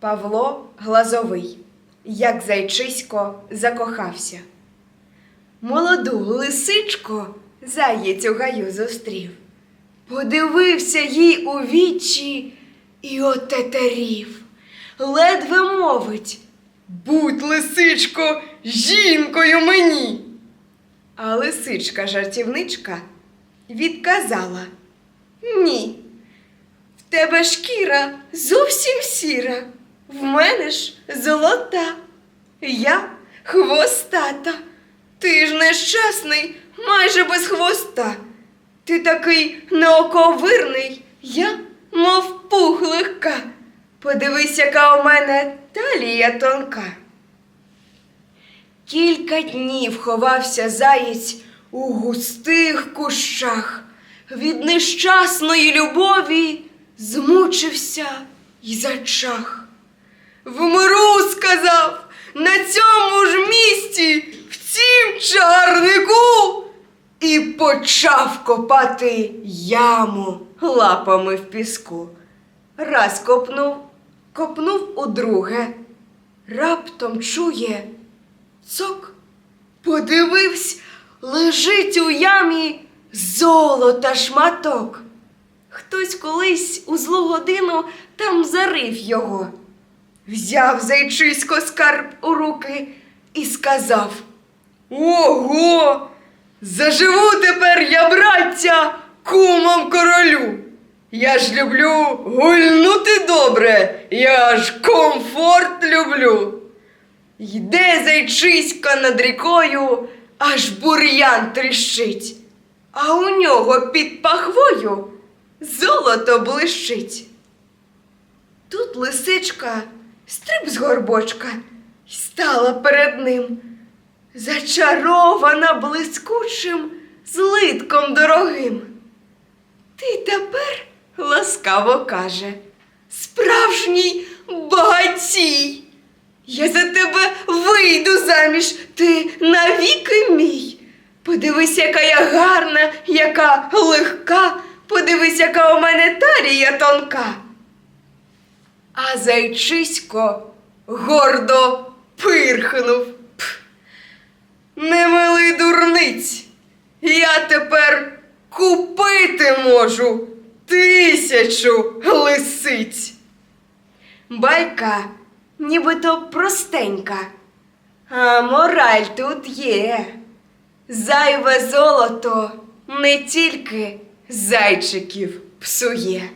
Павло Глазовий, як зайчисько закохався. Молоду лисичко заєць у гаю зустрів. Подивився їй у вічі і отетерів. Ледве мовить. Будь, лисичко, жінкою мені. А лисичка жартівничка відказала Ні. В тебе шкіра зовсім сіра, в мене ж золота. Я хвостата. Ти ж нещасний, майже без хвоста. Ти такий неоковирний, я, мов пух легка. Подивись, яка у мене талія тонка. Кілька днів ховався заєць у густих кущах. Від нещасної любові змучився й зачах. Вмру, сказав, на цьому ж місці, в цім чагарнику, і почав копати яму лапами в піску. Раз копнув, копнув удруге, раптом чує цок. Подивився, лежить у ямі золота шматок. Хтось колись у злу годину там зарив його. Взяв зайчисько скарб у руки і сказав: Ого! Заживу тепер я, браття, кумом королю. Я ж люблю гульнути добре, я ж комфорт люблю. Йде зайчиська над рікою, аж бур'ян тріщить, а у нього під пахвою золото блищить. Тут лисичка стриб з горбочка й стала перед ним, зачарована блискучим злитком дорогим. Ти тепер ласкаво каже, справжній багатій. Я за тебе вийду заміж, ти навіки мій. Подивись, яка я гарна, яка легка, подивись, яка у мене талія тонка. А зайчисько гордо пирхнув. Пф, Немилий дурниць, я тепер купити можу тисячу лисиць. Байка нібито простенька, а мораль тут є. Зайве золото не тільки зайчиків псує.